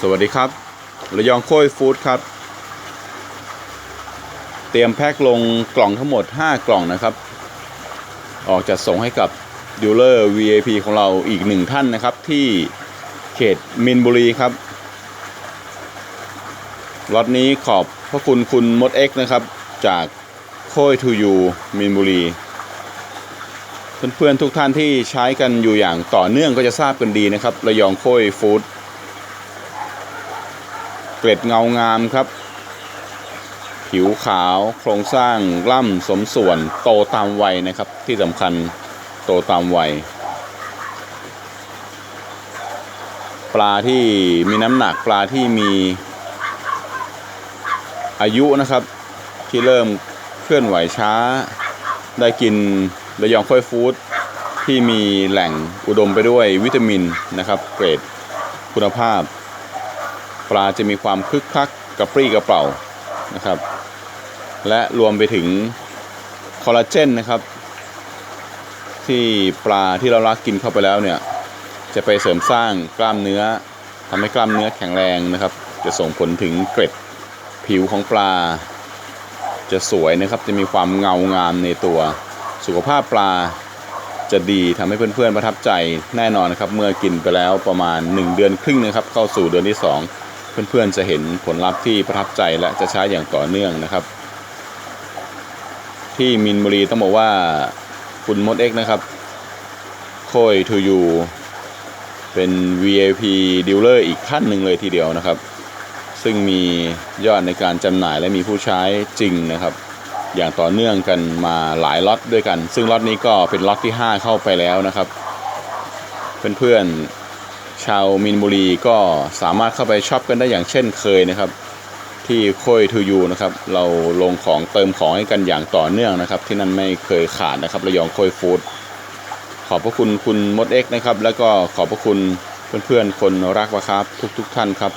สวัสดีครับ ระยองโค้ยฟู้ดครับ เตรียมแพ็คลงกล่องทั้งหมด 5 กล่องนะครับ ออกจะส่งให้กับดีลเลอร์ VIP ของเราอีกหนึ่งท่านนะครับ ที่เขตมินบุรีครับล็อตนี้ขอบพระคุณคุณมดเอ็กนะครับ จากโค้ยทูยูมินบุรีเพื่อนๆทุกท่านที่ใช้กันอยู่อย่างต่อเนื่องก็จะทราบกันดีนะครับ ระยองโค้ยฟู้ด เกล็ดเงางามครับ ผิวขาวโครงสร้างล่ำสมส่วนโตตามวัยนะครับ ที่สำคัญโตตามวัย ปลาที่มีน้ำหนักปลาที่มีอายุนะครับ ที่เริ่มเคลื่อนไหวช้า ได้กินระยองค่อยฟู้ดที่มีแหล่งอุดมไปด้วยวิตามินนะครับ เกรดคุณภาพ ลาจะมีความคึกคักกระปรี้กระเป๋านะครับ และรวมไปถึงคอลลาเจนนะครับ ที่ปลาที่เรารักกินเข้าไปแล้วเนี่ย จะไปเสริมสร้างกล้ามเนื้อทำให้กล้ามเนื้อแข็งแรงนะครับ จะส่งผลถึงเกร็ดผิวของปลา จะสวยนะครับจะมีความเงางามในตัวสุขภาพปลาจะดีทำให้เพื่อนๆประทับใจแน่นอนนะครับ เมื่อกินไปแล้วประมาณ 1 เดือนครึ่งนะครับ เข้าสู่เดือนที่ 2 เพื่อนๆจะเห็นผลลัพธ์ที่ประทับใจและจะใช้อย่างต่อเนื่องนะครับ ที่มินบุรีต้องบอกว่าคุณมดเอ็กนะครับโคยทูยูเป็น VIP dealer อีกท่านหนึ่งเลยทีเดียวนะครับ ซึ่งมียอดในการจำหน่ายและมีผู้ใช้จริงนะครับ อย่างต่อเนื่องกันมาหลายล็อตด้วยกัน ซึ่งล็อตนี้ก็เป็นล็อตที่ 5 เข้าไปแล้วนะครับ เพื่อนๆ ชาวมินบุรีก็สามารถเข้าไปช็อปกันได้อย่างเช่นเคยนะครับ ที่โคยทูยูนะครับ เราลงของเติมของให้กันอย่างต่อเนื่องนะครับ ที่นั่นไม่เคยขาดนะครับระยองโคยฟู้ดขอบพระคุณคุณมดเอ็กนะครับ แล้วก็ขอบพระคุณเพื่อนๆ คนรักวะครับ ทุกๆทท่านครับ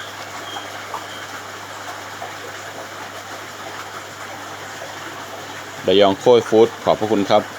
ระยองโคยฟู้ดขอบพระคุณครับ